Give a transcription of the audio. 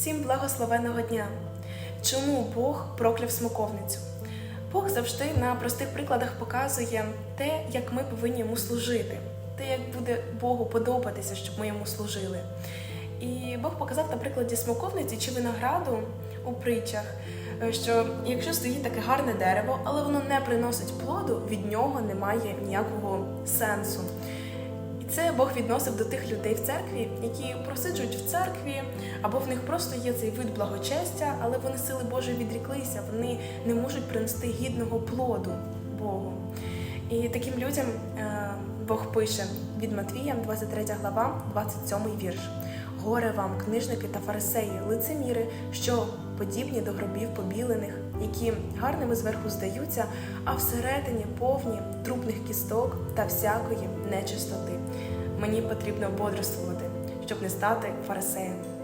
Всім благословеного дня! Чому Бог прокляв смоковницю? Бог завжди на простих прикладах показує те, як ми повинні йому служити, те, як буде Богу подобатися, щоб ми йому служили. І Бог показав на прикладі смоковниці чи винограду у притчах, е, що якщо стоїть таке гарне дерево, але воно не приносить плоду, від нього немає ніякого сенсу. Це Бог відносив до тих людей в церкві, які просиджують в церкві, або в них просто є цей вид благочестя, але вони сили Божої відріклися, вони не можуть принести гідного плоду Богу. І таким людям е, Бог пише від Матвія, 23 глава, 27 вірш. Горе вам, книжники та фарисеї, лицеміри, що подібні до гробів побілених, які гарними зверху здаються, а всередині повні трупних кісток та всякої нечистоти. Мені потрібно бодрствувати, щоб не стати фарисеєм.